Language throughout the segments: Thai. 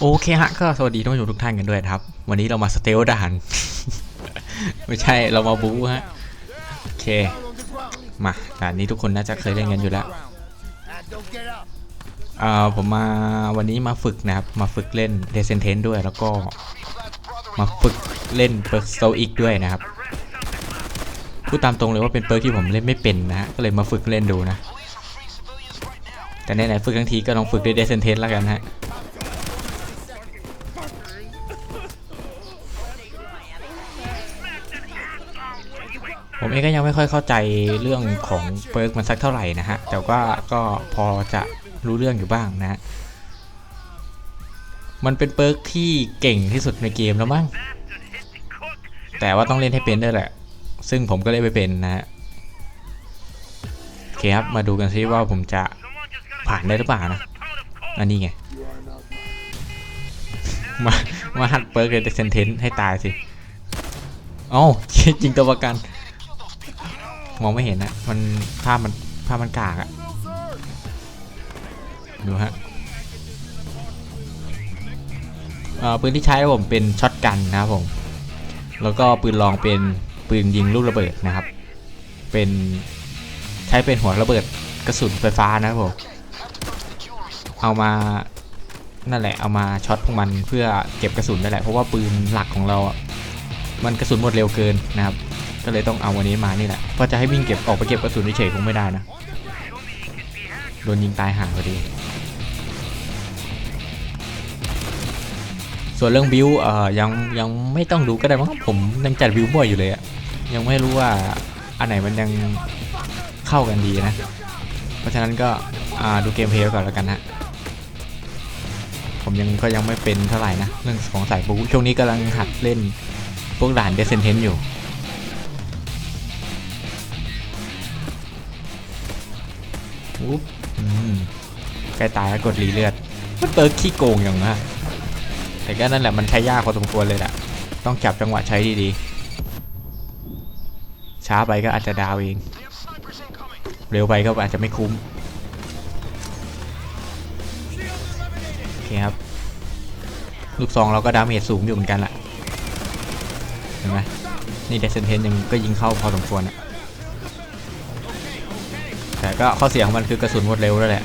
โอเคฮะก็สวัสดีท่านผู้ชมทุกท่านกันด้วยครับ วันนี้เรามาสเตลด่าน ไม่ใช่เรามาบู๊ฮะโอเค มาด่านนี้ทุกคนน่าจะเคยเล่นกันอยู่แล้วอ่าผมมาวันนี้มาฝึกนะครับ มาฝึกเล่นเดซเซนเทนด้วยแล้วก็มาฝึกเล่นเปิร์กโซอีกด้วยนะครับพูดตามตรงเลยว่าเป็นเปิร์กที่ผมเล่นไม่เป็นนะฮะก็เลยมาฝึกเล่นดูนะแต่ไหนๆฝึกทั้งทีก็ลองฝึกด้วยเดซเซนเทนแล้วกันฮะ ผมเองก็ยังไม่ค่อยเข้าใจเรื่องของเปิร์กมันสักเท่าไหร่นะฮะ แต่ว่าก็พอจะรู้เรื่องอยู่บ้างนะมันเป็นเปิร์กที่เก่งที่สุดในเกมแล้วมั้ง แต่ว่าต้องเล่นให้เป็นด้วยแหละ ซึ่งผมก็เล่นไม่เป็นนะฮะโอเคครับ มาดูกันซิว่าผมจะผ่านได้หรือเปล่านะ อันนี้ไง มา มาหัดเปิร์กเลยเซนเทนให้ตายสิ เอ้า จริงตัวประกัน มองไม่เห็นนะมันภาพมันภาพมันกากอะดูฮะอ่อปืนที่ใช้ผมเป็นช็อตกันนะครับผม แล้วก็ปืนลองเป็นปืนยิงลูกระเบิดนะครับ เป็นใช้เป็นหัวระเบิดกระสุนไฟฟ้านะครับผม เอามานั่นแหละเอามาช็อตพวกมันเพื่อเก็บกระสุนนั่นแหละเพราะว่าปืนหลักของเราอะมันกระสุนหมดเร็วเกินนะครับ ก็เลยต้องเอาวันนี้มานี่แหละเพราะจะให้วิ่งเก็บออกไปเก็บกระสุนเฉยคงไม่ได้นะ โดนยิงตายห่างพอดี ส่วนเรื่องบิวเอ่อยังยังไม่ต้องดูก็ได้มั้งผมยังจัดบิวมั่วอยู่เลยอะยังไม่รู้ว่าอันไหนมันยังเข้ากันดีนะ เพราะฉะนั้นก็อ่าดูเกมเพลย์ก่อนแล้วกันฮะผมยังก็ยังไม่เป็นเท่าไหร่นะเรื่องของสายบูช่วงนี้กำลังหัดเล่นพวกด่านเดซเซนเทนอยู่ อุ๊บอืมใกล้ตายแล้วกดรีเลือดมันเปิร์กขี้โกงอย่างนะแต่ก็นั่นแหละมันใช้ยากพอสมควรเลยแหละต้องจับจังหวะใช้ดีๆ ช้าไปก็อาจจะดาวเอง เร็วไปก็อาจจะไม่คุ้ม โอเคครับ ลูกซองเราก็ดาเมจสูงอยู่เหมือนกันแหละเห็นไหมนี่เดซเซนเทนยังก็ยิงเข้าพอสมควรอะ แต่ก็ข้อเสียของมันคือกระสุนหมดเร็วแล้วแหละ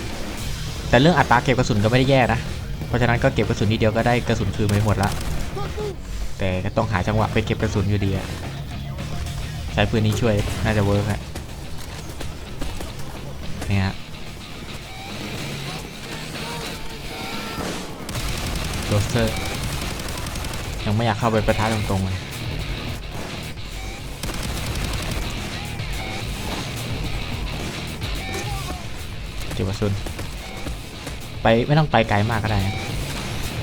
แต่เรื่องอัตราเก็บกระสุนก็ไม่ได้แย่นะ เพราะฉะนั้นก็เก็บกระสุนนิดเดียวก็ได้กระสุนคืนไปหมดละ แต่ก็ต้องหาจังหวะไปเก็บกระสุนอยู่ดีอะใช้ปืนนี้ช่วยน่าจะเวิร์กฮะนี่ฮะโรสเตอร์ยังไม่อยากเข้าไปประทะตรงๆเลย เก็บกระสุนไปไม่ต้องไปไกลมากก็ได้นะ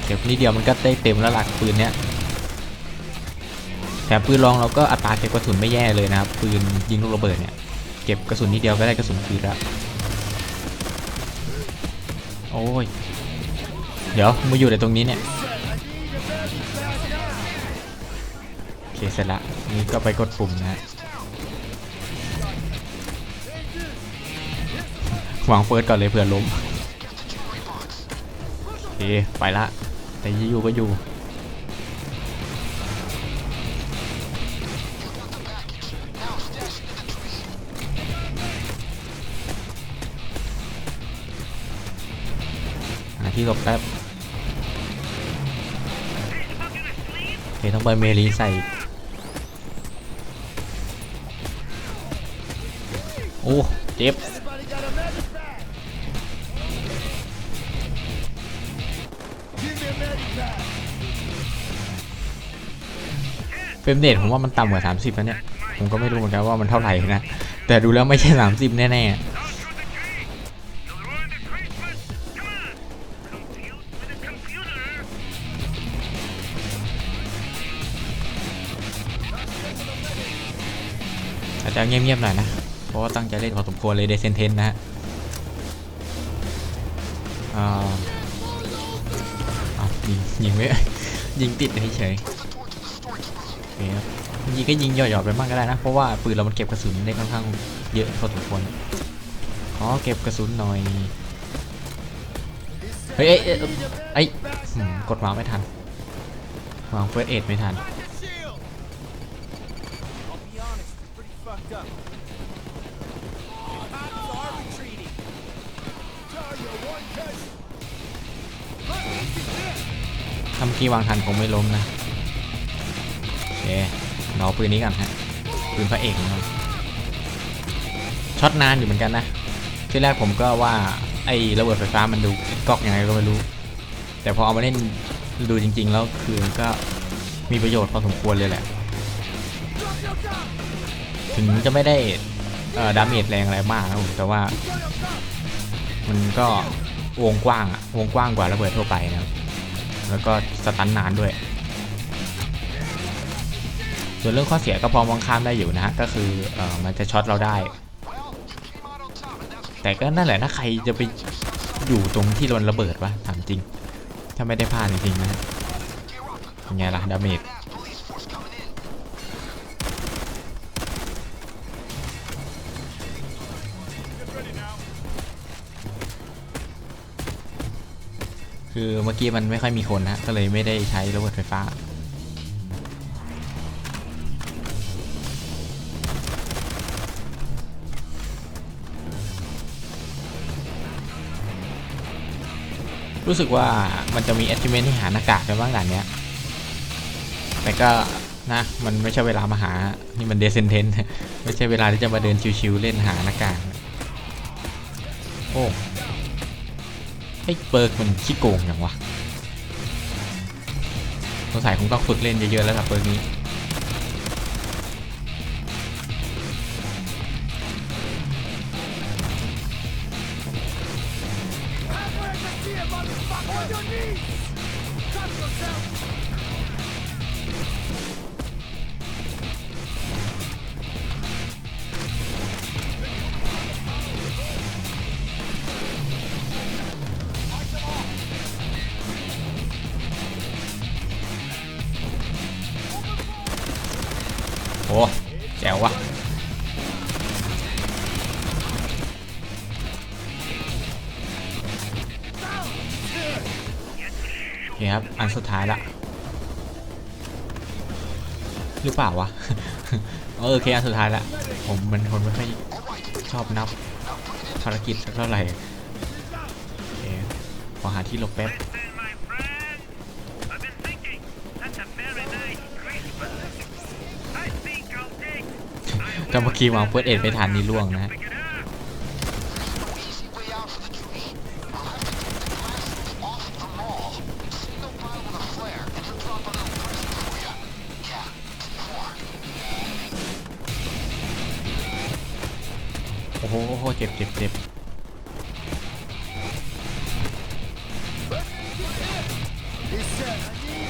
เก็บนิดเดียวมันก็ได้เต็มแล้วหลักปืนเนี้ยแถมปืนรองเราก็อัตราเก็บกระสุนไม่แย่เลยนะครับปืนยิงลูกระเบิดเนี่ยเก็บกระสุนนิดเดียวก็ได้กระสุนคืนแล้วโอ้ยเดี๋ยวมาอยู่ในตรงนี้เนี่ยโอเคเสร็จละนี่ก็ไปกดปุ่มนะฮะ วางเฟิร์สก่อนเลยเผื่อล้มโอเคไปละ แต่อยู่ก็อยู่หาที่หลบแป๊บโอเคต้องไปเมลีใส่ โอ้ เจ็บ รมเรทผมว่ามันต่ำกว่า 30แล้วเนี่ย ผมก็ไม่รู้เหมือนกันว่ามันเท่าไหร่นะ แต่ดูแล้วไม่ใช่ 30 แน่ๆอาจจะเงียบๆหน่อยนะ เพราะว่าตั้งใจเล่นพอสมควรเลยเดซเซนเทนนะฮะอ่าอะยิงยิงไม่ยิงติดเฉยๆ เคครับยิงก็ยิงหยอดๆไปมากก็ได้นะ เพราะว่าปืนเรามันเก็บกระสุนได้ค่อนข้างเยอะพอสมควรขอเก็บกระสุนหน่อย เฮ้ยเอ้ยเอ้กดวางไม่ทันวางเฟิร์สเอ็ดไม่ทันทำกีวางทันคงไม่ล้มนะ เคเราเอปืนนี้กันฮะปืนพระเอกนะครับช็อตนานอยู่เหมือนกันนะที่แรกผมก็ว่าไอ้ระเบิดไฟฟ้ามันดูก๊อกยังไงก็ไม่รู้ แต่พอเอามาเล่นดูจริง ๆ แล้วคือก็มีประโยชน์พอสมควรเลยแหละ ถึงจะไม่ได้เอ่อดาเมจแรงอะไรมากนะผมแต่ว่า มันก็วงกว้างอะวงกว้างกว่าระเบิดทั่วไปนะแล้วก็สตันนานด้วย ส่วนเรื่องข้อเสียก็พอมองข้ามได้อยู่นะฮะก็คือเออมันจะช็อตเราได้ แต่ก็นั่นแหละถ้าใครจะไปอยู่ตรงที่โดนระเบิดวะถามจริง ถ้าไม่ได้พลาดจริงๆนะยังไงล่ะดาเมจคือเมื่อกี้มันไม่ค่อยมีคนนะก็เลยไม่ได้ใช้ระเบิดไฟฟ้า รู้สึกว่ามันจะมี achievement ที่หาหน้ากากกันบ้างด่านเนี้ย แต่ก็นะ มันไม่ใช่เวลามาหา นี่มันเดซ e นเทนไม่ใช่เวลาที่จะมาเดินชิวๆเล่นหาหน้ากาก โอ้ไอ้เปิร์กมันขี้โกงอย่างวะสงสัยคงต้องฝึกเล่นเยอะๆแล้วกับเปิร์กนี้ Up on your knees! Touch yourself! เคครับ อันสุดท้ายละหรือเปล่าวะ เออโอเคอันสุดท้ายละ ผมเป็นคนไม่ค่อยชอบนับภารกิจสักเท่าไหร่โอเคขอหาที่หลบแป๊บก็เมื่อกี้วางเฟิร์สเอ็ดไม่ทันนี่ล่วงนะฮะ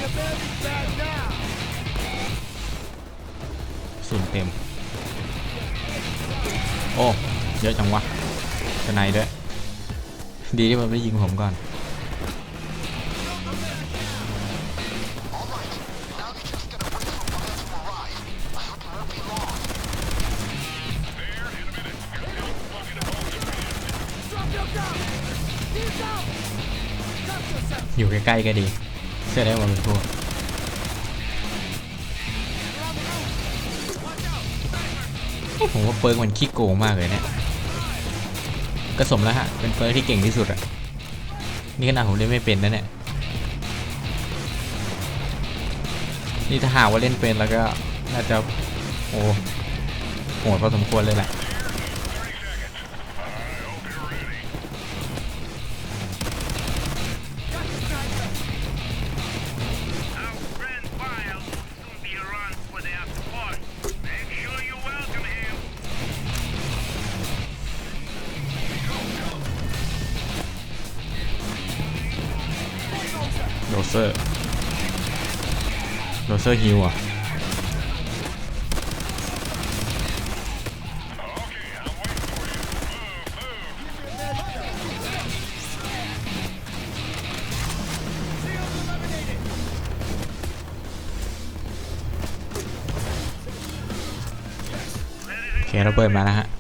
I need a very bad now. สูนเต็ม โอ้ เยอะจังวะสไนด์ด้วย ดีที่มันไม่ยิงผมก่อน อยู่ใกล้ๆก็ดี เสื้อได้มาเป็นพวกผมว่าเปิร์กมันขี้โกงมากเลยเนี่ยก็สมแล้วฮะ เป็นเปิร์กที่เก่งที่สุดอะนี่ขนาดผมเล่นไม่เป็นนะเนี่ย นี่ถ้าหาว่าเล่นเป็นแล้วก็น่าจะโอ้โหดพอสมควรเลยแหละ อร์ฮิวอะโอเคเราเปิดมาแล้วฮะ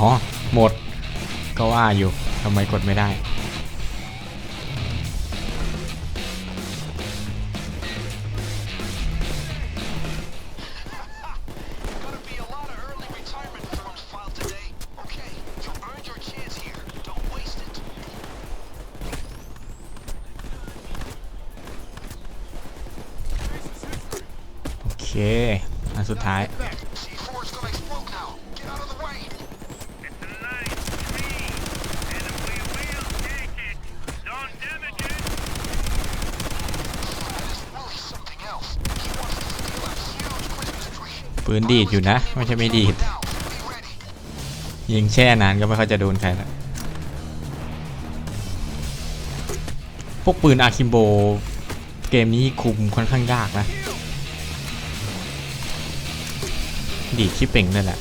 อ๋อ หมด ก็ว่าอยู่ทำไมกดไม่ได้ โอเค อันสุดท้าย ปืนดีดอยู่นะ ไม่ใช่ไม่ดีด ยิงแช่นานก็ไม่ค่อยจะโดนใครละพวกปืนอาคิมโบ เกมนี้คุมค่อนข้างยากนะ ดีดที่เป่งนั่นแหละ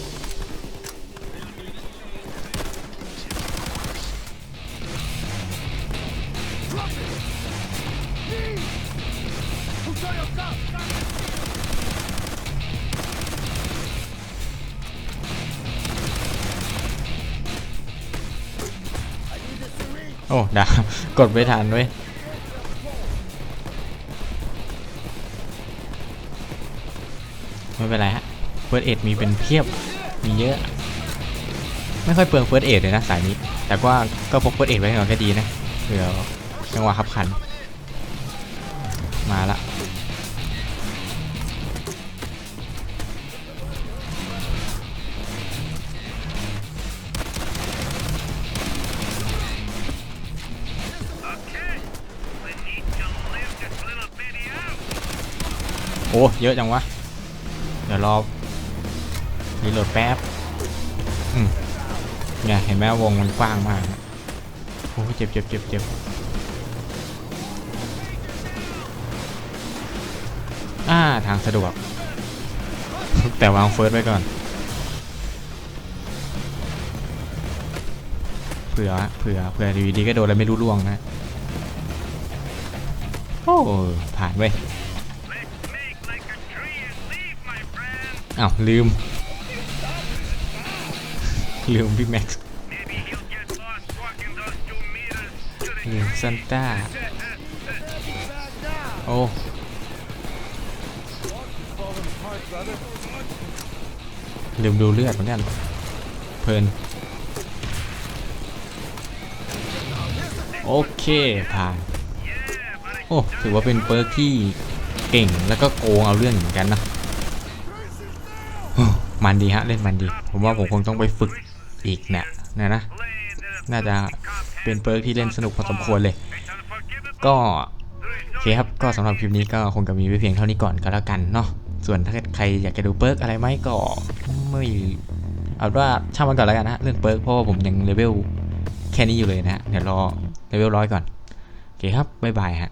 โอ้ดาบกดไม่ทันเว้ยไม่เป็นไรฮะเฟิร์สเอ็ดมีเป็นเพียบมีเยอะ ไม่ค่อยเปลืองเฟิร์สเอ็ดเลยนะสายนี้ แต่ว่าก็พกเฟิร์สเอ็ดไว้ก่อนก็ดีนะเผื่อจังหวะขับขัน มาละ อ้เยอะจังวะ เดี๋ยวรอรีโหลดแป๊บอืมเนี่ยเห็นไหมวงมันกว้างมากโอ้เจ็บเจ็บเจ็บเจ็บอ่าทางสะดวก แต่วางเฟิร์สไว้ก่อน เผื่อเผื่อเผื่อดีดีก็โดนแล้วไม่รู้ล่วงนะ โอ้ ผ่านเว้ย อ้าวลืม ลืมพี่แม็กซ์ลืมซันต้า โอ้ลืมดูเลือดเหมือนกันเพลินโอเค ผ่าน โอ้ ถือว่าเป็นเปิร์กที่เก่งแล้วก็โกงเอาเรื่องเหมือนกันนะ มันดีฮะเล่นมันดี ผมว่าผมคงต้องไปฝึกอีกนะนะนะ น่าจะเป็นเปิร์กที่เล่นสนุกพอสมควรเลย ก็โอเคครับ ก็สำหรับคลิปนี้ก็คงจะมีไว้เพียงเท่านี้ก่อนก็แล้วกันเนาะ ส่วนถ้าใครอยากจะดูเปิร์กอะไรไหมก็ไม่เอาว่าช่างมันก่อนแล้วกันนะเรื่องเปิร์กเพราะว่าผมยังเลเวลแค่นี้อยู่เลยนะเดี๋ยวรอเลเวลร้อยก่อน โอเคครับ บ๊ายบายฮะ